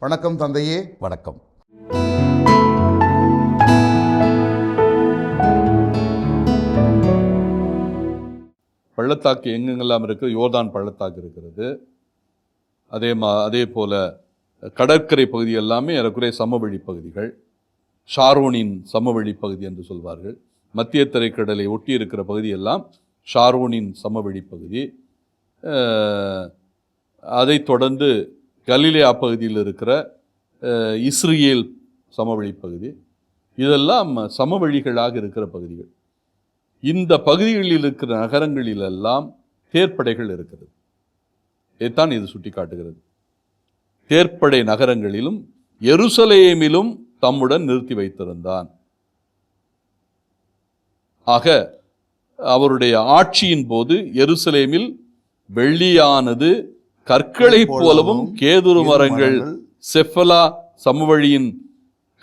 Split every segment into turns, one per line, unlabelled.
வணக்கம் தந்தையே
வணக்கம்.
பள்ளத்தாக்கு எங்கெங்கெல்லாம் இருக்குது? யோர்தான் பள்ளத்தாக்கு இருக்கிறது. அதே மா அதே போல் கடற்கரை பகுதி எல்லாமே ஏறக்குறைய சமவெளி பகுதிகள். ஷாரோனின் சமவெளி பகுதி என்று சொல்வார்கள். மத்திய திரைக்கடலை ஒட்டி இருக்கிற பகுதி எல்லாம் ஷாரோனின் சமவெளி பகுதி. அதைத் தொடர்ந்து கலிலேயா பகுதியில் இருக்கிற இஸ்ரியேல் இஸ்ரேல் சமவெளி பகுதி. இதெல்லாம் சமவெளிகளாக இருக்கிற பகுதிகள். இந்த பகுதிகளில் இருக்கிற நகரங்களிலெல்லாம் தேர்ப்படைகள் இருக்கிறது. இதைத்தான் இது சுட்டி காட்டுகிறது தேர்ப்படை நகரங்களிலும் எருசலேமிலும் தம்முடன் நிறுத்தி வைத்திருந்தான். ஆக அவருடைய ஆட்சியின் போது எருசலேமில் வெள்ளியானது கற்களைப் போலவும் கேதுரு மரங்கள் செஃபலா சமவழியின்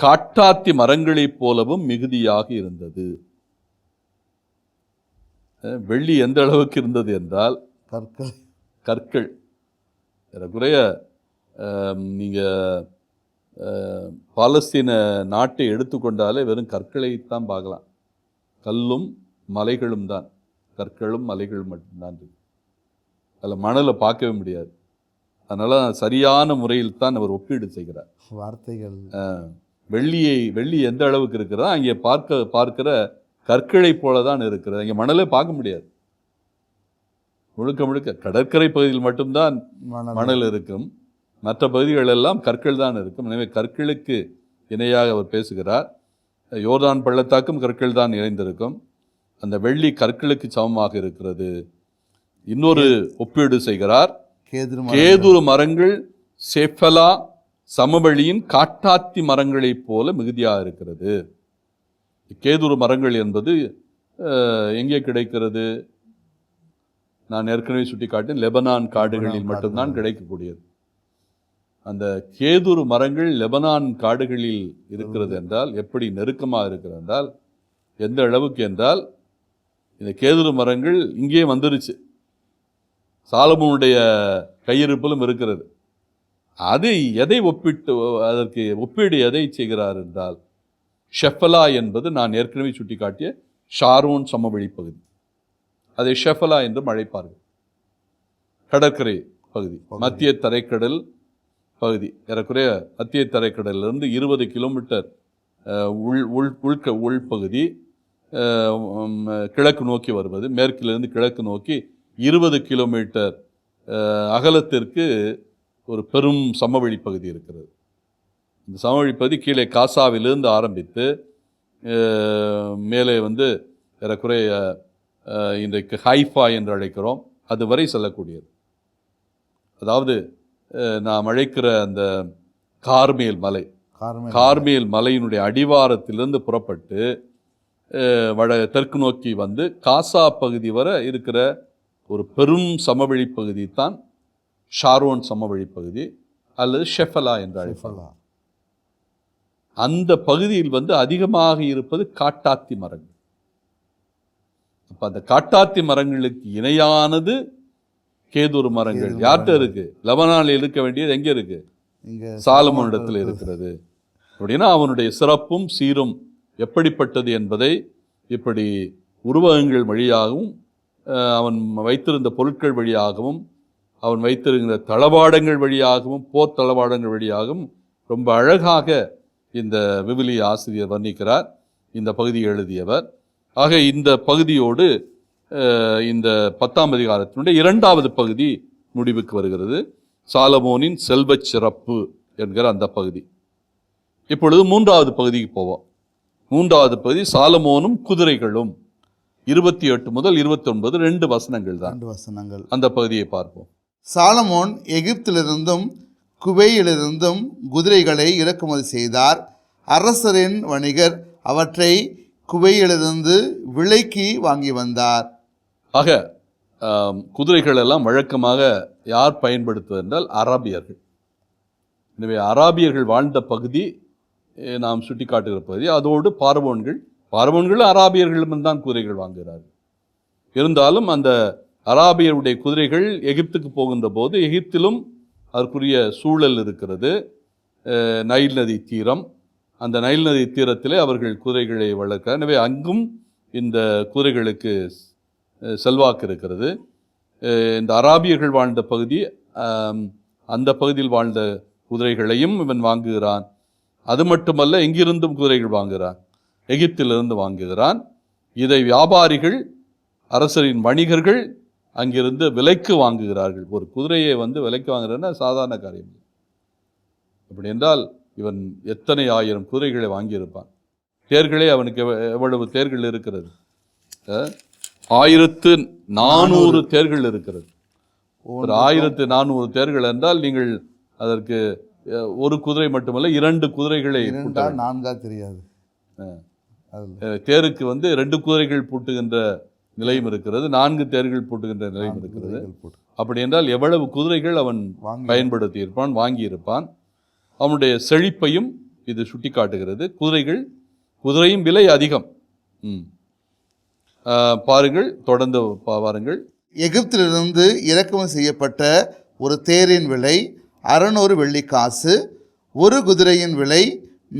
காட்டாத்தி மரங்களைப் போலவும் மிகுதியாக இருந்தது. வெள்ளி எந்த அளவுக்கு இருந்தது என்றால்
கற்கள்.
கற்கள். ஏறக்குறைய நீங்கள் பாலஸ்தீன நாட்டை எடுத்துக்கொண்டாலே வெறும் கற்களைத்தான் பார்க்கலாம். கல்லும் மலைகளும் தான். கற்களும் மலைகளும் மட்டும்தான் அதில் மணலை பார்க்கவே முடியாது. அதனால் சரியான முறையில் தான் அவர் ஒப்பீடு செய்கிறார்.
வார்த்தைகள்.
வெள்ளியை வெள்ளி எந்த அளவுக்கு இருக்கிறதோ அங்கே பார்க்க பார்க்கிற கற்களைப் போல தான் இருக்கிறது. அங்கே மணலே பார்க்க முடியாது. முழுக்க முழுக்க கடற்கரை பகுதியில் மட்டும்தான் மணல். இருக்கும். மற்ற பகுதிகள் எல்லாம் கற்கள் தான் இருக்கும். எனவே கற்களுக்கு இணையாக அவர் பேசுகிறார். யோர்தான் பள்ளத்தாக்கும் கற்கள் தான் இணைந்திருக்கும் அந்த வெள்ளி கற்களுக்கு சமமாக இருக்கிறது. இன்னொரு ஒப்பீடு செய்கிறார்.
கேதுரு
கேதுரு மரங்கள் செஃபலா சமவெளியின் காட்டாத்தி மரங்களைப் போல மிகுதியாக இருக்கிறது. கேதுரு மரங்கள் என்பது எங்கே கிடைக்கிறது? நான் ஏற்கனவே சுட்டி காட்டினேன் லெபனான் காடுகளில் மட்டும்தான் கிடைக்கக்கூடியது. அந்த கேதுரு மரங்கள் லெபனான் காடுகளில் இருக்கிறது என்றால் எப்படி நெருக்கமாக இருக்கிறது என்றால் எந்த அளவுக்கு என்றால் இந்த கேதுரு மரங்கள் இங்கே வந்துருச்சு. சாலமோனுடைய கையிருப்பிலும் இருக்கிறது. அது எதை ஒப்பிட்டு அதற்கு ஒப்பீடு எதை செய்கிறார் என்றால் ஷெஃபலா என்பது நான் ஏற்கனவே சுட்டிக்காட்டிய ஷாரோன் சமவெளி பகுதி. அதை ஷெஃபலா என்றும் அழைப்பார்கள். கடற்கரை பகுதி மத்திய தரைக்கடல் பகுதி. ஏறக்குறைய மத்திய தரைக்கடலிலிருந்து இருபது கிலோமீட்டர் உள் உள் உள்க உள்பகுதி கிழக்கு நோக்கி வருவது மேற்கிலிருந்து கிழக்கு நோக்கி இருபது கிலோமீட்டர் அகலத்திற்கு ஒரு பெரும் சமவெளி பகுதி இருக்கிறது. இந்த சமவெளி பகுதி கீழே காசாவிலிருந்து ஆரம்பித்து மேலே வந்து ஏறக்குறைய இன்றைக்கு ஹைஃபா என்று அழைக்கிறோம். அது வரை செல்லக்கூடியது. அதாவது நாம் அழைக்கிற அந்த கார்மேல் மலை கார்மேல் மலையினுடைய அடிவாரத்திலிருந்து புறப்பட்டு வட தெற்கு நோக்கி வந்து காசா பகுதி வரை இருக்கிற ஒரு பெரும் சமவெளி பகுதி தான் ஷாரோன் சமவெளி பகுதி அல்லது ஷெஃபலா என்று அழைப்பாங்க அந்த பகுதியில் வந்து அதிகமாக இருப்பது காட்டாத்தி மரங்கள். அப்ப அந்த காட்டாத்தி மரங்களுக்கு இணையானது கேதுரு மரங்கள். யார்கிட்ட. இருக்கு? லெபனானில் இருக்க வேண்டியது எங்க இருக்கு?
இங்க
சாலமோனிடத்தில் இருக்கிறது. அப்படின்னா அவனுடைய சிறப்பும் சீரும் எப்படிப்பட்டது என்பதை இப்படி உருவகங்கள் வழியாகவும் அவன் வைத்திருந்த பொருட்கள் வழியாகவும் அவன் வைத்திருக்கிற தளவாடங்கள் வழியாகவும் போர் தளவாடங்கள் வழியாகவும் ரொம்ப அழகாக இந்த விவிலிய ஆசிரியர் வர்ணிக்கிறார். இந்த பகுதியை எழுதியவர். ஆக இந்த பகுதியோடு இந்த பத்தாம் அதிகாரத்தினுடைய இரண்டாவது பகுதி முடிவுக்கு வருகிறது. சாலமோனின் செல்வச் சிறப்பு என்கிற அந்த பகுதி. இப்பொழுது மூன்றாவது பகுதிக்கு போவோம். மூன்றாவது பகுதி சாலமோனும் குதிரைகளும். இருபத்தி எட்டு முதல் இருபத்தி ஒன்பது ரெண்டு வசனங்கள் தான்.
ரெண்டு வசனங்கள்.
அந்த பகுதியை பார்ப்போம்.
சாலமோன் எகிப்திலிருந்தும் குவையிலிருந்தும் குதிரைகளை இறக்குமதி செய்தார். அரசரின் வணிகர் அவற்றை குவையிலிருந்து விலைக்கு வாங்கி வந்தார்.
ஆக குதிரைகள் எல்லாம் வழக்கமாக யார் பயன்படுத்துவது என்றால் அராபியர்கள். எனவே அராபியர்கள் வாழ்ந்த பகுதி நாம் சுட்டி காட்டுகிற பகுதி. அதோடு பார்வோன்கள் பார்வன்களும் அராபியர்களிடம் தான் குதிரைகள் வாங்குகிறார்கள். இருந்தாலும் அந்த அராபியருடைய குதிரைகள் எகிப்துக்கு போகின்ற போது எகிப்திலும் அதற்குரிய சூழல் இருக்கிறது. நைல் நதி தீரம். அந்த நைல் நதி தீரத்திலே அவர்கள் குதிரைகளை வளர்க்க எனவே அங்கும் இந்த குதிரைகளுக்கு செல்வாக்கு இருக்கிறது. இந்த அராபியர்கள் வாழ்ந்த பகுதி அந்த பகுதியில் வாழ்ந்த குதிரைகளையும் இவன் வாங்குகிறான். அது மட்டுமல்ல எங்கிருந்தும் குதிரைகள் வாங்குகிறான். எகிப்திலிருந்து வாங்குகிறான். இதை வியாபாரிகள் அரசரின் வணிகர்கள் அங்கிருந்து விலைக்கு வாங்குகிறார்கள். ஒரு குதிரையை வந்து விலைக்கு வாங்குறதுன்னா சாதாரண காரியம். அப்படி என்றால் இவன் எத்தனை ஆயிரம் குதிரைகளை வாங்கியிருப்பான்? தேர்களே அவனுக்கு எவ்வ- எவ்வளவு தேர்கள் இருக்கிறது? ஆயிரத்து நானூறு தேர்கள் இருக்கிறது. ஒரு ஆயிரத்து நானூறு தேர்கள் என்றால் நீங்கள் அதற்கு ஒரு குதிரை மட்டுமல்ல இரண்டு குதிரைகளை.
நான்கா தெரியாது.
தேருக்கு வந்து ரெண்டு குதிரைகள் பூட்டுகின்ற நிலையும் இருக்கிறது நான்கு தேர்கள் பூட்டுகின்ற நிலையும் இருக்கிறது. அப்படி என்றால் எவ்வளவு குதிரைகள் அவன் பயன்படுத்தி இருப்பான் வாங்கியிருப்பான். அவனுடைய செழிப்பையும் இது சுட்டிக்காட்டுகிறது. குதிரைகள் குதிரையும் விலை அதிகம். பாருங்கள் தொடர்ந்து பாருங்கள்
எகிப்திலிருந்து இறக்குமதி செய்யப்பட்ட ஒரு தேரின் விலை அறநூறு வெள்ளிக்காசு ஒரு குதிரையின் விலை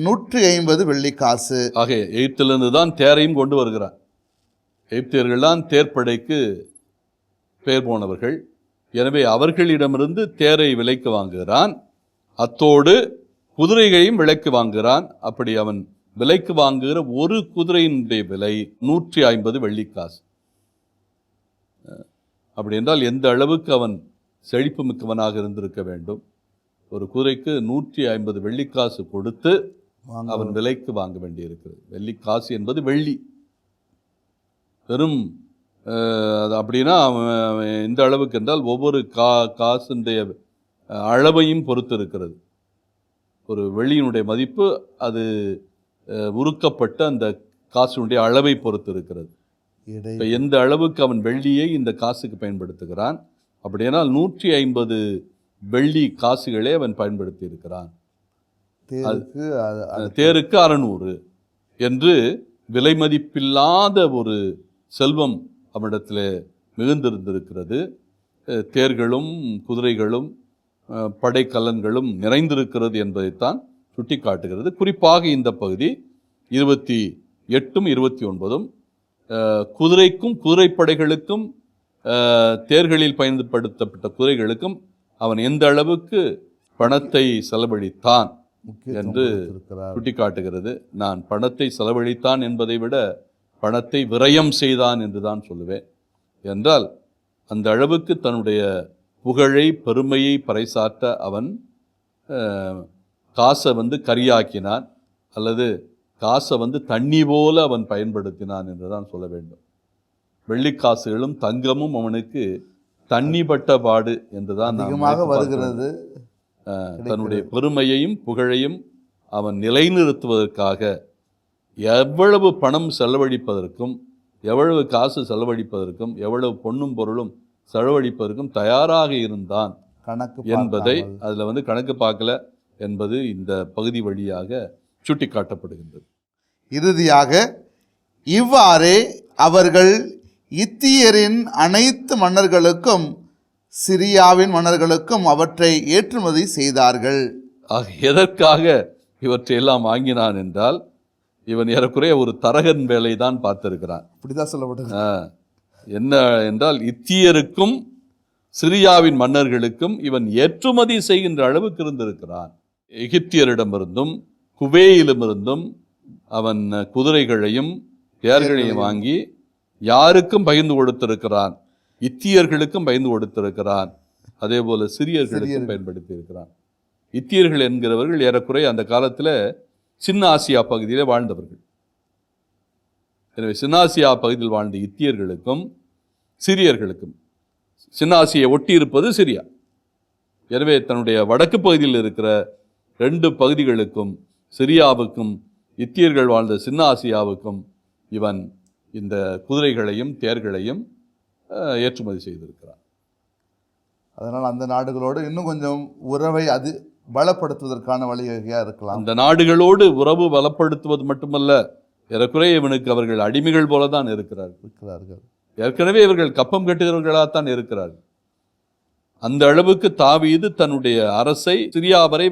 நூற்றி ஐம்பது வெள்ளிக்காசு.
ஆக எகிப்திலிருந்து தான் தேரையும் கொண்டு வருகிறான் எகிப்தியர்கள் தான் தேர்ப்படைக்கு பெயர் போனவர்கள். எனவே அவர்களிடமிருந்து தேரை விலைக்கு வாங்குகிறான். அத்தோடு குதிரைகளையும் விலைக்கு வாங்குகிறான். அப்படி அவன் விலைக்கு வாங்குகிற ஒரு குதிரையினுடைய விலை நூற்றி ஐம்பது வெள்ளிக்காசு. அப்படி என்றால் எந்த அளவுக்கு அவன் செழிப்பு மிக்கவனாக இருந்திருக்க வேண்டும்? ஒரு குதிரைக்கு நூற்றி ஐம்பது வெள்ளிக்காசு கொடுத்து அவன் விலைக்கு வாங்க வேண்டியிருக்கிறது. வெள்ளிக்காசு என்பது வெள்ளி. வெறும் அப்படின்னா எந்த அளவுக்கு என்றால் ஒவ்வொரு கா காசுடைய அளவையும் பொறுத்து இருக்கிறது ஒரு வெள்ளியினுடைய மதிப்பு அது உருக்கப்பட்ட அந்த காசினுடைய அளவை பொறுத்து இருக்கிறது இப்போ எந்த அளவுக்கு அவன் வெள்ளியை இந்த காசுக்கு பயன்படுத்துகிறான்? அப்படியானால் நூற்றி ஐம்பது வெள்ளி காசுகளே அவன் பயன்படுத்தி இருக்கிறான்
தேருக்கு
அறநூறு என்று விலை மதிப்பில்லாத ஒரு செல்வம் அவனிடத்தில் மிகுந்திருந்திருக்கிறது. தேர்களும் குதிரைகளும் படைக்கலன்களும் நிறைந்திருக்கிறது என்பதைத்தான் சுட்டிக்காட்டுகிறது. குறிப்பாக இந்த பகுதி இருபத்தி எட்டும் இருபத்தி ஒன்பதும் குதிரைக்கும் குதிரைப்படைகளுக்கும் தேர்களில் பயன்படுத்தப்பட்ட குதிரைகளுக்கும் அவன் எந்த அளவுக்கு பணத்தை செலவழித்தான் என்று. சுட்டிக்காட்டுகிறது நான் பணத்தை செலவழித்தான் என்பதை விட பணத்தை விரயம் செய்தான் என்று தான் சொல்லுவேன் என்றால் அந்த அளவுக்கு தன்னுடைய புகழை பெருமையை பறைசாற்ற அவன் காசை வந்து கரியாக்கினான் அல்லது காசை வந்து தண்ணி போல அவன் பயன்படுத்தினான் என்று தான் சொல்ல வேண்டும் வெள்ளிக்காசுகளும் தங்கமும் அவனுக்கு தண்ணி பட்ட பாடு என்று தான் நாம்
அதிகமாக. வருகிறது
தன்னுடைய பெருமையையும் புகழையும் அவன் நிலைநிறுத்துவதற்காக எவ்வளவு பணம் செலவழிப்பதற்கும் எவ்வளவு காசு செலவழிப்பதற்கும் எவ்வளவு பொன்னும் பொருளும் செலவழிப்பதற்கும் தயாராக இருந்தான்
கணக்கு
என்பதை. அதில் வந்து கணக்கு பார்க்கல என்பது இந்த பகுதி வழியாக சுட்டிக்காட்டப்படுகின்றது
இறுதியாக இவ்வாறே அவர்கள் இத்தியரின் அனைத்து மன்னர்களுக்கும் சிரியாவின் மன்னர்களுக்கும் அவற்றை ஏற்றுமதி செய்தார்கள்.
ஆக எதற்காக இவற்றையெல்லாம் வாங்கினான் என்றால் இவன் ஏறக்குறைய ஒரு தரகன் வேலை தான் பார்த்திருக்கிறான்.
அப்படிதான் சொல்லப்படுது
ஆ, என்ன என்றால் இத்தியருக்கும் சிரியாவின் மன்னர்களுக்கும் இவன் ஏற்றுமதி செய்கின்ற அளவுக்கு இருந்திருக்கிறான். எகிப்தியரிடமிருந்தும் குவேயிலுமிருந்தும் அவன் குதிரைகளையும் தேர்களையும் வாங்கி யாருக்கும் பகிர்ந்து கொடுத்திருக்கிறான். இத்தியர்களுக்கும் பகிர்ந்து கொடுத்திருக்கிறான் அதே போல சிறியர்களுக்கும்
சிறியர்கள்.
பயன்படுத்தி இருக்கிறான் இத்தியர்கள் என்கிறவர்கள் ஏறக்குறைய அந்த காலத்துல சின்ன ஆசியா பகுதியிலே வாழ்ந்தவர்கள். எனவே சின்ன ஆசியா பகுதியில் வாழ்ந்த இத்தியர்களுக்கும் சிரியர்களுக்கும் சின்ன ஆசியை ஒட்டி இருப்பது சிரியா. எனவே தன்னுடைய வடக்கு பகுதியில் இருக்கிற ரெண்டு பகுதிகளுக்கும் சிரியாவுக்கும் இத்தியர்கள் வாழ்ந்த சின்ன ஆசியாவுக்கும் இவன் இந்த குதிரைகளையும் தேர்களையும் ஏற்றுமதி செய்திருக்கிறான்
அதனால் அந்த நாடுகளோடு இன்னும் கொஞ்சம் உறவை அது பலப்படுத்துவதற்கான வழிவகையாக இருக்கலாம்.
அந்த நாடுகளோடு உறவு பலப்படுத்துவது மட்டுமல்ல ஏறக்குறைய இவனுக்கு அவர்கள் அடிமைகள் போலதான் இருக்கிறார்கள்.
இருக்கிறார்கள்.
ஏற்கனவே இவர்கள் கப்பம் கட்டுகிறவர்களாகத்தான் இருக்கிறார்கள். அந்த அளவுக்கு தாவீது தன்னுடைய அரசை சிரியாவரை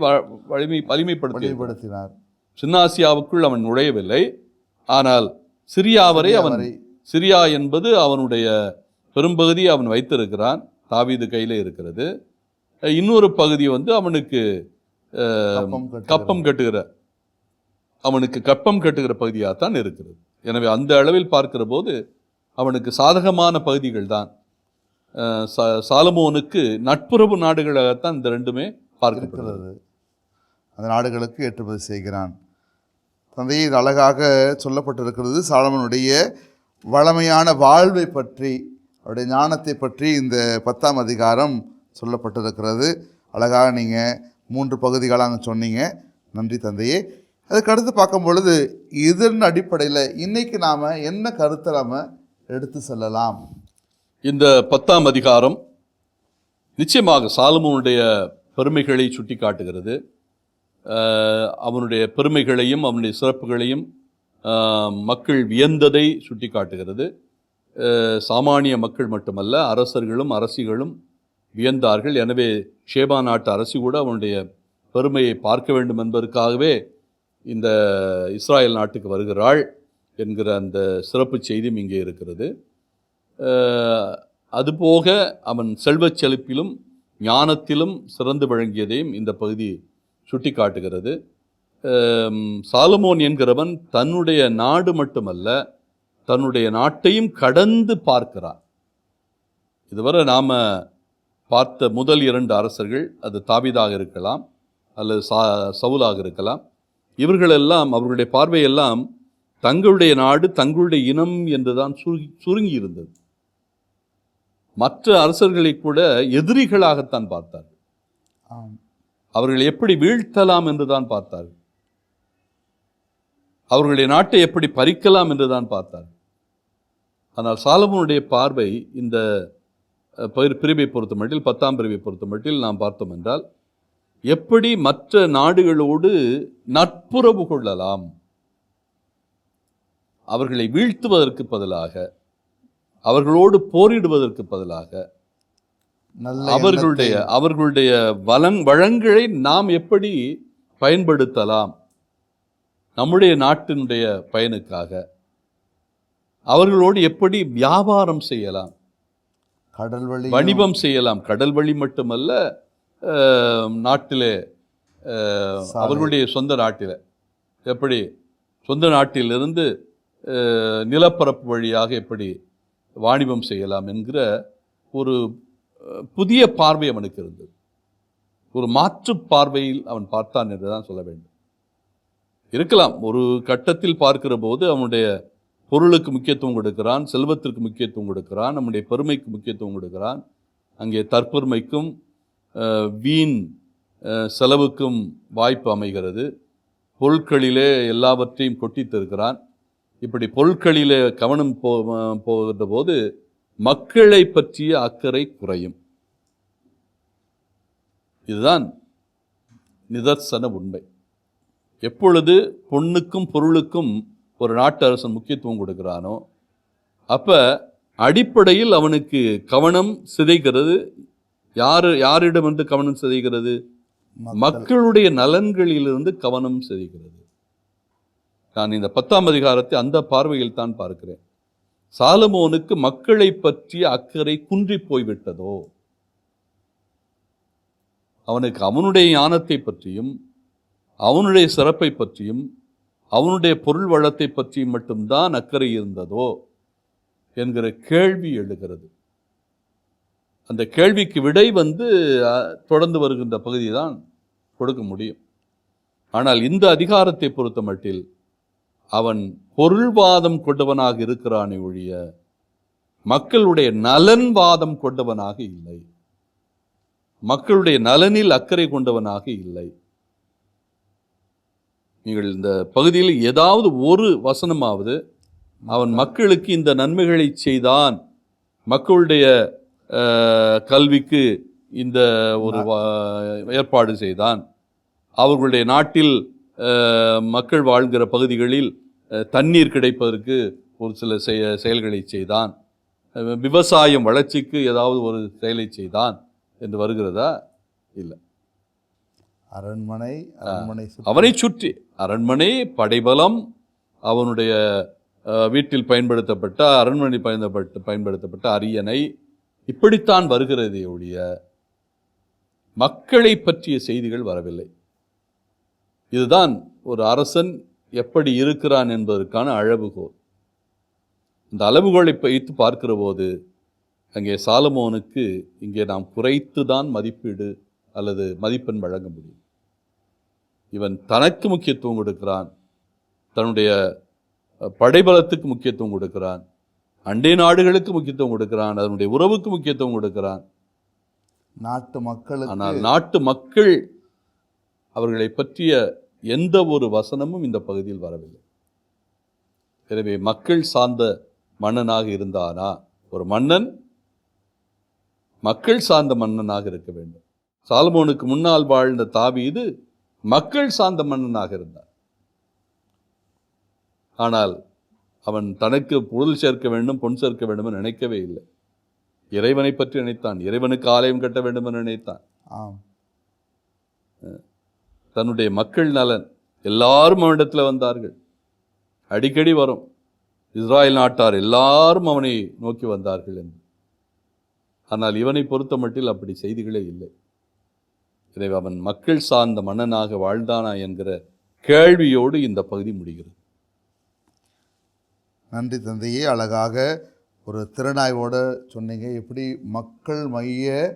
வலிமை வலிமைப்படுத்தி
வழிபடுத்தினார்
சின்னாசியாவுக்குள் அவன் நுழையவில்லை. ஆனால் சிரியாவரை அவன் சிரியா என்பது அவனுடைய பெரும்பகுதியை அவன் வைத்திருக்கிறான். தாவீது கையில இருக்கிறது. இன்னொரு பகுதி வந்து அவனுக்கு
கப்பம்
கட்டுகிற அவனுக்கு கப்பம் கட்டுகிற பகுதியாகத்தான் இருக்கிறது. எனவே அந்த அளவில் பார்க்கிற போது அவனுக்கு சாதகமான பகுதிகள் தான். சாலமோனுக்கு நட்புறவு நாடுகளாகத்தான் இந்த ரெண்டுமே பார்க்கப்படுகிறது.
அந்த நாடுகளுக்கு ஏற்றுமதி செய்கிறான். தந்தையை இது அழகாக சொல்லப்பட்டிருக்கிறது. சாலமனுடைய வளமையான வாழ்வை பற்றி அவருடைய ஞானத்தை பற்றி இந்த பத்தாம் அதிகாரம் சொல்லப்பட்டிருக்கிறது. அழகாக நீங்கள் மூன்று பகுதிகளாக சொன்னீங்க. நன்றி தந்தையே. அதுக்கு அடுத்து பார்க்கும் பொழுது இதன் அடிப்படையில் இன்றைக்கு நாம் என்ன கருத்தை நாம் எடுத்து செல்லலாம்?
இந்த பத்தாம் அதிகாரம் நிச்சயமாக சாலமோனுடைய பெருமைகளை சுட்டி காட்டுகிறது அவனுடைய பெருமைகளையும் அவனுடைய சிறப்புகளையும் மக்கள் வியந்ததை சுட்டி காட்டுகிறது சாமானிய மக்கள் மட்டுமல்ல அரசர்களும் அரசிகளும் வியந்தார்கள். எனவே ஷேபா நாட்டு அரசி கூட அவனுடைய பெருமையை பார்க்க வேண்டும் என்பதற்காகவே இந்த இஸ்ராயல் நாட்டுக்கு வருகிறாள் என்கிற அந்த சிறப்பு செய்தியும் இங்கே இருக்கிறது. அதுபோக அவன் செல்வச் செழிப்பிலும் ஞானத்திலும் சிறந்து விளங்கியதையும் இந்த பகுதி சுட்டி காட்டுகிறது சாலமோன் என்கிறவன் தன்னுடைய நாடு மட்டுமல்ல தன்னுடைய நாட்டையும் கடந்து பார்க்கிறான் இதுவரை நாம் பார்த்த முதல் இரண்டு அரசர்கள் அது தாவீதாக இருக்கலாம் அல்லது சா சவுலாக இருக்கலாம். இவர்களெல்லாம் அவர்களுடைய பார்வையெல்லாம் தங்களுடைய நாடு தங்களுடைய இனம் என்றுதான் சுருங்கி சுருங்கி இருந்தது மற்ற அரசர்களை கூட எதிரிகளாகத்தான் பார்த்தார்கள். அவர்கள் எப்படி வீழ்த்தலாம் என்றுதான் பார்த்தார்கள். அவர்களுடைய நாட்டை எப்படி பறிக்கலாம் என்றுதான் பார்த்தார்கள் ஆனால் சாலமோனுடைய பார்வை இந்த பிரிவை பொறுத்த மட்டில் பத்தாம் பிரிவை பொறுத்த மட்டில் நாம் பார்த்தோம் என்றால் எப்படி மற்ற நாடுகளோடு நட்புறவு கொள்ளலாம் அவர்களை வீழ்த்துவதற்கு பதிலாக அவர்களோடு போரிடுவதற்கு பதிலாக அவர்களுடைய அவர்களுடைய வளங் வளங்களை நாம் எப்படி பயன்படுத்தலாம் நம்முடைய நாட்டினுடைய பயனுக்காக அவர்களோடு எப்படி வியாபாரம் செய்யலாம்?
கடல் வழி
வணிபம் செய்யலாம். கடல் வழி மட்டுமல்ல நாட்டிலே. அவர்களுடைய சொந்த நாட்டில். எப்படி? சொந்த நாட்டிலிருந்து நிலப்பரப்பு வழியாக எப்படி வாணிபம் செய்யலாம் என்கிற ஒரு புதிய பார்வை அவனுக்கு இருந்தது. ஒரு மாற்று பார்வையில் அவன் பார்த்தான் என்று தான் சொல்ல வேண்டும். இருக்கலாம். ஒரு கட்டத்தில் பார்க்கிற போது அவனுடைய பொருளுக்கு முக்கியத்துவம் கொடுக்கிறான் செல்வத்திற்கு முக்கியத்துவம் கொடுக்கிறான் நம்முடைய பெருமைக்கு முக்கியத்துவம் கொடுக்கிறான். அங்கே தற்பெருமைக்கும் வீண் செலவுக்கும் வாய்ப்பு அமைகிறது. பொருட்களிலே எல்லாவற்றையும் கொட்டித்திருக்கிறான். இப்படி பொருட்களிலே கவனம் போ போகின்ற போது மக்களை பற்றிய அக்கறை குறையும். இதுதான் நிதர்சன உண்மை. எப்பொழுது பொண்ணுக்கும் பொருளுக்கும் ஒரு நாட்டு அரசன் முக்கியத்துவம் கொடுக்கிறானோ அப்ப அடிப்படையில் அவனுக்கு கவனம் சிதைகிறது. யாரு யாரிடமிருந்து கவனம் சிதைகிறது? மக்களுடைய நலன்களிலிருந்து கவனம் சிதைகிறது. நான் இந்த பத்தாம் அதிகாரத்தை அந்த பார்வையில் தான் பார்க்கிறேன். சாலமோனுக்கு மக்களை பற்றிய அக்கறை குன்றி போய்விட்டதோ? அவனுக்கு அவனுடைய ஞானத்தை பற்றியும் அவனுடைய சிறப்பை பற்றியும் அவனுடைய பொருள் வளத்தை பற்றியும் மட்டும்தான் அக்கறை இருந்ததோ என்கிற கேள்வி எழுகிறது. அந்த கேள்விக்கு விடை வந்து தொடர்ந்து வருகின்ற பகுதி தான் கொடுக்க முடியும். ஆனால் இந்த அதிகாரத்தை பொறுத்த மட்டில் அவன் பொருள்வாதம் கொண்டவனாக இருக்கிறானே ஒழிய மக்களுடைய நலன்வாதம் கொண்டவனாக இல்லை. மக்களுடைய நலனில் அக்கறை கொண்டவனாக இல்லை. நீங்கள் இந்த பகுதியில் ஏதாவது ஒரு வசனமாவது அவன் மக்களுக்கு இந்த நன்மைகளை செய்தான் மக்களுடைய கல்விக்கு இந்த ஒரு ஏற்பாடு செய்தான் அவர்களுடைய நாட்டில் மக்கள் வாழ்கிற பகுதிகளில் தண்ணீர் கிடைப்பதற்கு ஒரு சில செய- செயல்களை செய்தான் விவசாயம் வளர்ச்சிக்கு ஏதாவது ஒரு செயலை செய்தான் என்று வருகிறதா? இல்லை.
அரண்மனை அரண்மனை
அவனை சுற்றி அரண்மனை படைபலம் அவனுடைய வீட்டில் பயன்படுத்தப்பட்ட அரண்மனை பயன்படுத்த பயன்படுத்தப்பட்ட அரியணை இப்படித்தான் வருகிறது ஒழிய மக்களை பற்றிய செய்திகள் வரவில்லை. இதுதான் ஒரு அரசன் எப்படி இருக்கிறான் என்பதற்கான அளவுகோல் இந்த அளவுகோலை வைத்து பார்க்கிற போது அங்கே சாலமோனுக்கு இங்கே நாம் குறைத்து தான் மதிப்பீடு அல்லது மதிப்பெண் வழங்க முடியும். இவன் தனக்கு முக்கியத்துவம் கொடுக்கிறான். தன்னுடைய படைபலத்துக்கு முக்கியத்துவம் கொடுக்கிறான். அண்டை நாடுகளுக்கு முக்கியத்துவம் கொடுக்கிறான். அதனுடைய உறவுக்கு முக்கியத்துவம் கொடுக்கிறான்.
நாட்டு மக்களுக்கு
ஆனால் நாட்டு மக்கள் அவர்களை பற்றிய எந்த ஒரு வசனமும் இந்த பகுதியில் வரவில்லை. எனவே மக்கள் சார்ந்த மன்னனாக இருந்தானா? ஒரு மன்னன் மக்கள் சார்ந்த மன்னனாக இருக்க வேண்டும். சாலமோனுக்கு முன்னால் வாழ்ந்த தாவீது மக்கள் சார்ந்த மன்னனாக இருந்தார் ஆனால் அவன் தனக்கு பொருள் சேர்க்க வேண்டும் பொன் சேர்க்க வேண்டும் என்று நினைக்கவே இல்லை. இறைவனை பற்றி நினைத்தான். இறைவனுக்கு ஆலயம் கட்ட வேண்டும் என்று நினைத்தான்.
ஆம்.
தன்னுடைய மக்கள் நலன் எல்லாரும் அவனிடத்தில் வந்தார்கள். அடிக்கடி வரும். இஸ்ராயல் நாட்டார் எல்லாரும் அவனை நோக்கி வந்தார்கள் என்று. ஆனால் இவனை பொறுத்த மட்டில் அப்படி செய்திகளே இல்லை. எனவே அவன் மக்கள் சார்ந்த மன்னனாக வாழ்ந்தானா என்கிற கேள்வியோடு இந்த பகுதி முடிகிறது.
நன்றி தந்தையே. அழகாக ஒரு திறனாய்வோடு சொன்னீங்க. எப்படி மக்கள் மைய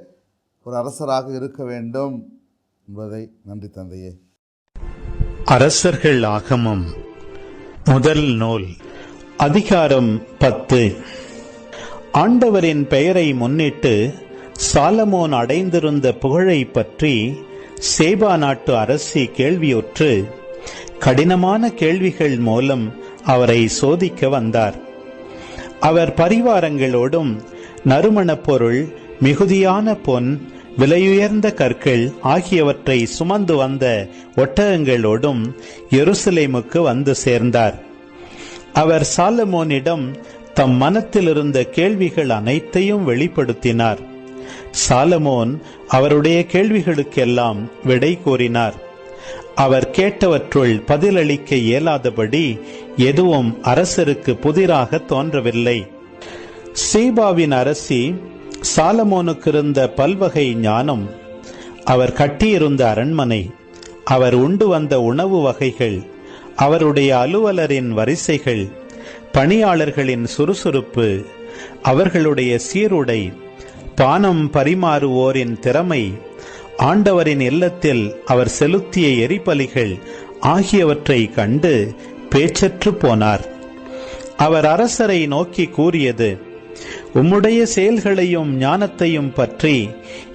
ஒரு அரசராக இருக்க வேண்டும் என்பதை நன்றி தந்தையே.
அரசர்கள் ஆகமம் முதல் நூல் அதிகாரம் பத்து. ஆண்டவரின் பெயரை முன்னிட்டு சாலமோன் அடைந்திருந்த புகழை பற்றி சேபா நாட்டு அரசி கேள்வியுற்று கடினமான கேள்விகள் மூலம் அவரை சோதிக்க வந்தார். அவர் பரிவாரங்களோடும் நறுமணப் பொருள் மிகுதியான பொன் விலையுயர்ந்த கற்கள் ஆகியவற்றை சுமந்து வந்த ஒட்டகங்களோடும் எருசலேமுக்கு வந்து சேர்ந்தார். அவர் சாலமோனிடம் தம் மனத்தில் இருந்த கேள்விகள் அனைத்தையும் வெளிப்படுத்தினார். சாலமோன் அவருடைய கேள்விகளுக்கெல்லாம் விடை கூறினார். அவர் கேட்டவற்றுள் பதிலளிக்க இயலாதபடி எதுவும் அரசருக்கு புதிராக தோன்றவில்லை. சீபாவின் அரசி சாலமோனுக்கு இருந்த பல்வகை ஞானம் அவர் கட்டியிருந்த அரண்மனை அவர் உண்டு வந்த உணவு வகைகள் அவருடைய அலுவலரின் வரிசைகள் பணியாளர்களின் சுறுசுறுப்பு அவர்களுடைய சீருடை பானம் பரிமாறுவோரின் திறமை ஆண்டவரின் இல்லத்தில் அவர் செலுத்திய எரிபலிகள் ஆகியவற்றை கண்டு பேச்சற்று போனார். அவர் அரசரை நோக்கி கூறியது உம்முடைய செயல்களையும் ஞானத்தையும் பற்றி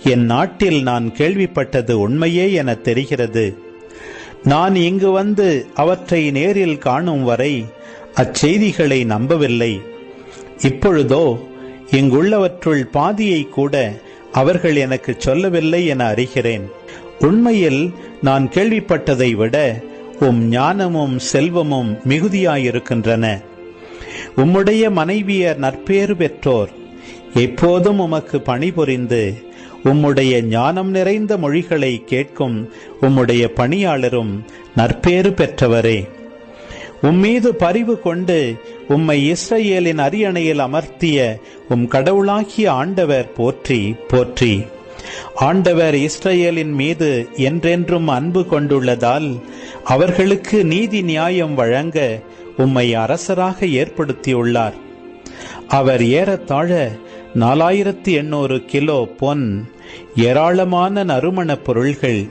என் நாட்டில் நான் கேள்விப்பட்டது உண்மையே என தெரிகிறது. நான் இங்கு வந்து அவற்றை நேரில் காணும் வரை அச்செய்திகளை நம்பவில்லை. இப்பொழுதோ இங்குள்ளவற்றுள் பாதியை கூட அவர்கள் எனக்கு சொல்லவில்லை என அறிகிறேன். உண்மையில் நான் கேள்விப்பட்டதை விட உம் ஞானமும் செல்வமும் மிகுதியாயிருக்கின்றன. உம்முடைய மனைவியர் நற்பேறு பெற்றோர். எப்போதும் உமக்கு பணிபுரிந்து உம்முடைய ஞானம் நிறைந்த மொழிகளை கேட்கும் உம்முடைய பணியாளரும் நற்பேறு பெற்றவரே. உம்மீது பரிவு கொண்டு உம்மை இஸ்ரேலின் அரியணையில் அமர்த்திய உம் கடவுளாகிய ஆண்டவர் போற்றி போற்றி. ஆண்டவர் இஸ்ரேலின் மீது என்றென்றும் அன்பு கொண்டுள்ளதால் அவர்களுக்கு நீதி நியாயம் வழங்க உம்மை அரசராக ஏற்படுத்தியுள்ளார். அவர் ஏறத்தாழ நாலாயிரத்தி எண்ணூறு கிலோ பொன் ஏராளமான நறுமணப் பொருள்கள்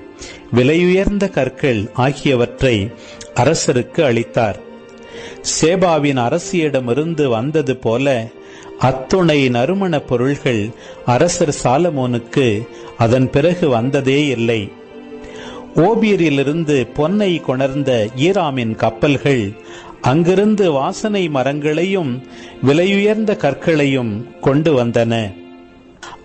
விலையுயர்ந்த கற்கள் ஆகியவற்றை அரசருக்கு அளித்தார். சேபாவின் அரசியிடமிருந்து வந்தது போல அத்துணை நறுமணப் பொருள்கள் அரசர் சாலமோனுக்கு அதன் பிறகு வந்ததே இல்லை. ஓபியரிலிருந்து பொன்னை கொணர்ந்த ஈராமின் கப்பல்கள் அங்கிருந்து வாசனை மரங்களையும் விலையுயர்ந்த கற்களையும் கொண்டு வந்தன.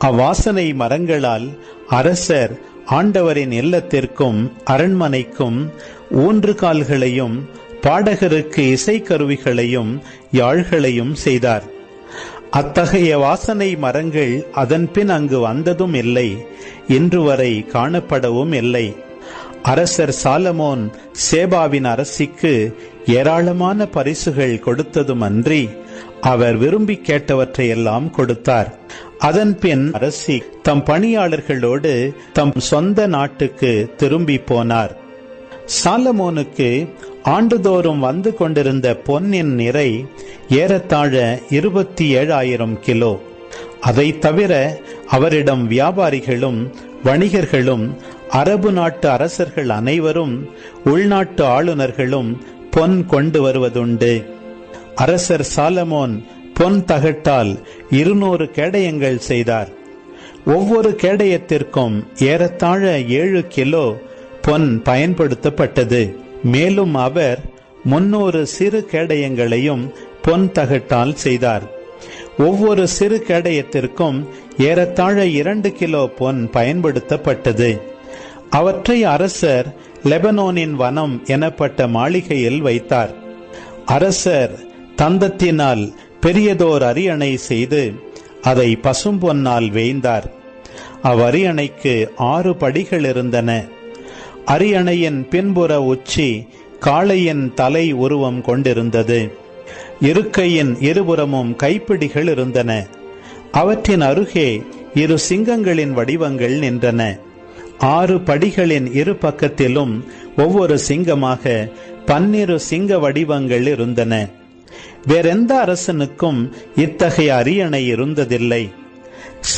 அவ்வாசனை மரங்களால் அரசர் ஆண்டவரின் இல்லத்திற்கும் அரண்மனைக்கும் ஊன்று கால்களையும் பாடகருக்கு இசைக்கருவிகளையும் யாழ்களையும் செய்தார். அத்தகைய வாசனை மரங்கள் அதன்பின் அங்கு வந்ததும் இல்லை இன்று வரை காணப்படவும் இல்லை. அரசர் சாலமோன் சேபாவின் அரசிக்கு ஏராளமான பரிசுகள் கொடுத்ததும் அன்றி அவர் விரும்பி கேட்டவற்றையெல்லாம் கொடுத்தார். அதன்பின் அரசி தம் பணியாளர்களோடு தம் சொந்த நாட்டுக்கு திரும்பி போனார். சாலமோனுக்கு ஆண்டுதோறும் வந்து கொண்டிருந்த பொன்னின் நிறை ஏறத்தாழ இருபத்தி ஏழாயிரம் கிலோ. அதை தவிர அவரிடம் வியாபாரிகளும் வணிகர்களும் அரபு நாட்டு அரசர்கள் அனைவரும் உள்நாட்டு ஆளுநர்களும் பொன் கொண்டு வருவதுண்டு. அரசர் சாலமோன் பொன் தகட்டால் இருநூறு கேடயங்கள் செய்தார். ஒவ்வொரு கேடயத்திற்கும் ஏறத்தாழ ஏழு கிலோ பொன் பயன்படுத்தப்பட்டது. மேலும் அவர் முன்னூறு சிறு கேடயங்களையும் பொன் தகட்டால் செய்தார். ஒவ்வொரு சிறு கேடயத்திற்கும் ஏறத்தாழ இரண்டு கிலோ பொன் பயன்படுத்தப்பட்டது. அவற்றை அரசர் லெபனோனின் வனம் எனப்பட்ட மாளிகையில் வைத்தார். அரசர் தந்தத்தினால் பெரியதோர் அரியணை செய்து அதை பசும்பொன்னால் வேய்ந்தார். அவ்வரியணைக்கு ஆறு படிகள் இருந்தன. அரியணையின் பின்புற உச்சி காளையின் தலை உருவம் கொண்டிருந்தது. இருக்கையின் இருபுறமும் கைப்பிடிகள் இருந்தன. அவற்றின் அருகே இரு சிங்கங்களின் வடிவங்கள் நின்றன. ஆறு படிகளின் இரு பக்கத்திலும் ஒவ்வொரு சிங்கமாக பன்னிரு சிங்க வடிவங்கள் இருந்தன. வேறெந்த அரசனுக்கும் இத்தகைய அரியணை இருந்ததில்லை.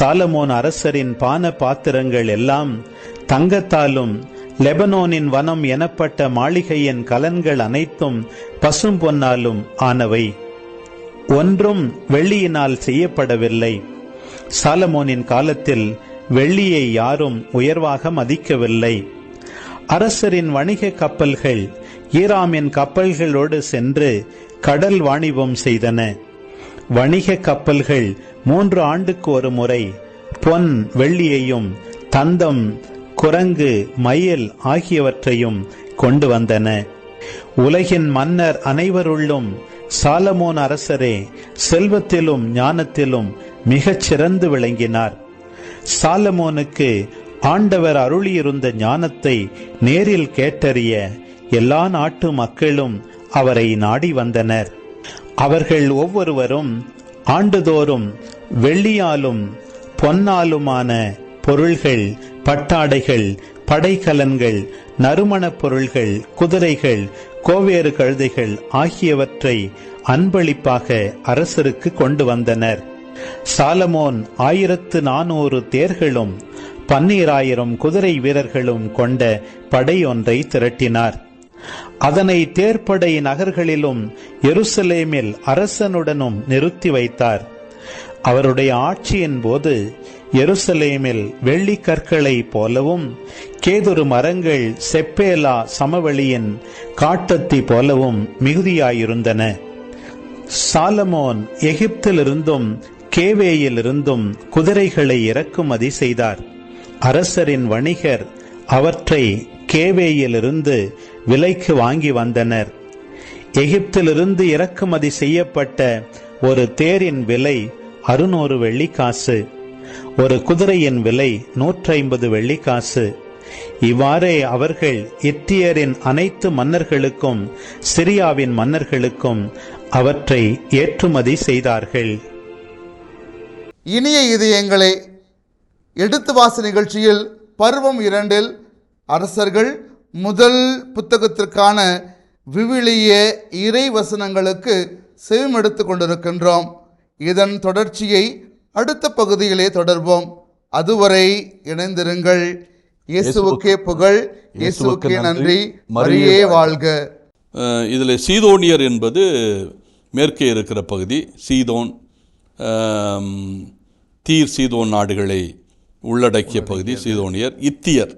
சாலமோன் அரசரின் பான பாத்திரங்கள் எல்லாம் தங்கத்தாலும் லெபனோனின் வனம் எனப்பட்ட மாளிகையின் கலன்கள் அனைத்தும் பசும் பொன்னாலும் ஆனவை. ஒன்றும் வெள்ளியினால் செய்யப்படவில்லை. சாலமோனின் காலத்தில் வெள்ளியை யாரும் உயர்வாக மதிக்கவில்லை. அரசரின் வணிக கப்பல்கள் ஈராமின் கப்பல்களோடு சென்று கடல் வாணிபம் செய்தன. வணிக கப்பல்கள் மூன்று ஆண்டுக்கு ஒரு முறை பொன் வெள்ளியையும் தந்தம் குரங்கு மயில் ஆகியவற்றையும் கொண்டு வந்தன. உலகின் மன்னர் அனைவருள்ளும் சாலமோன் அரசரே செல்வத்திலும் ஞானத்திலும் மிகச் சிறந்து விளங்கினார். சாலமோனுக்கு ஆண்டவர் அருளியிருந்த ஞானத்தை நேரில் கேட்டறிய எல்லா நாட்டு மக்களும் அவரை நாடி வந்தனர். அவர்கள் ஒவ்வொருவரும் ஆண்டுதோறும் வெள்ளியாலும் பொன்னாலுமான பொருள்கள் பட்டாடைகள் படைக்கலன்கள் நறுமணப் பொருள்கள் குதிரைகள் கோவேறு கழுதைகள் ஆகியவற்றை அன்பளிப்பாக அரசருக்கு கொண்டு வந்தனர். சாலமோன் ஆயிரத்து நானூறு தேர்களும் பன்னீராயிரம் குதிரை வீரர்களும் கொண்ட படையொன்றை திரட்டினார். அதனை தேர்ப்படை நகர்களிலும் எருசலேமில் அரசனுடனும் நிறுத்தி வைத்தார். அவருடைய ஆட்சியின் போது எருசலேமில் வெள்ளி கற்களை போலவும் கேதுரு மரங்கள் செப்பேலா சமவெளியின் காட்டத்தி போலவும் மிகுதியாயிருந்தன. சாலமோன் எகிப்திலிருந்தும் கேவேயிலிருந்தும் குதிரைகளை இறக்குமதி செய்தார். அரசரின் வணிகர் அவற்றை கேவேயிலிருந்து விலைக்கு வாங்கி வந்தனர். எகிப்திலிருந்து இறக்குமதி செய்யப்பட்ட ஒரு தேரின் விலை அறுநூறு வெள்ளிக்காசு ஒரு குதிரையின் விலை நூற்றி ஐம்பது வெள்ளிக்காசு. இவ்வாறே அவர்கள் இத்தியரின் அனைத்து மன்னர்களுக்கும் சிரியாவின் மன்னர்களுக்கும் அவற்றை ஏற்றுமதி செய்தார்கள்.
இனிய இதயங்களே எடுத்து வாசி நிகழ்ச்சியில் பருவம் இரண்டில் அரசர்கள் முதல் புத்தகத்திற்கான விவிலிய இறை வசனங்களுக்கு செவிமெடுத்து கொண்டிருக்கின்றோம். இதன் தொடர்ச்சியை அடுத்த பகுதியிலே தொடர்வோம். அதுவரை இணைந்திருங்கள். இயேசுவுக்கே புகழ். இயேசுவுக்கே நன்றி. மரியே வாழ்க.
இதில் சீதோனியர் என்பது மேற்கே இருக்கிற பகுதி. சீதோன் தீர் சீதோன் நாடுகளை உள்ளடக்கிய பகுதி. சீதோனியர் இத்தியர்.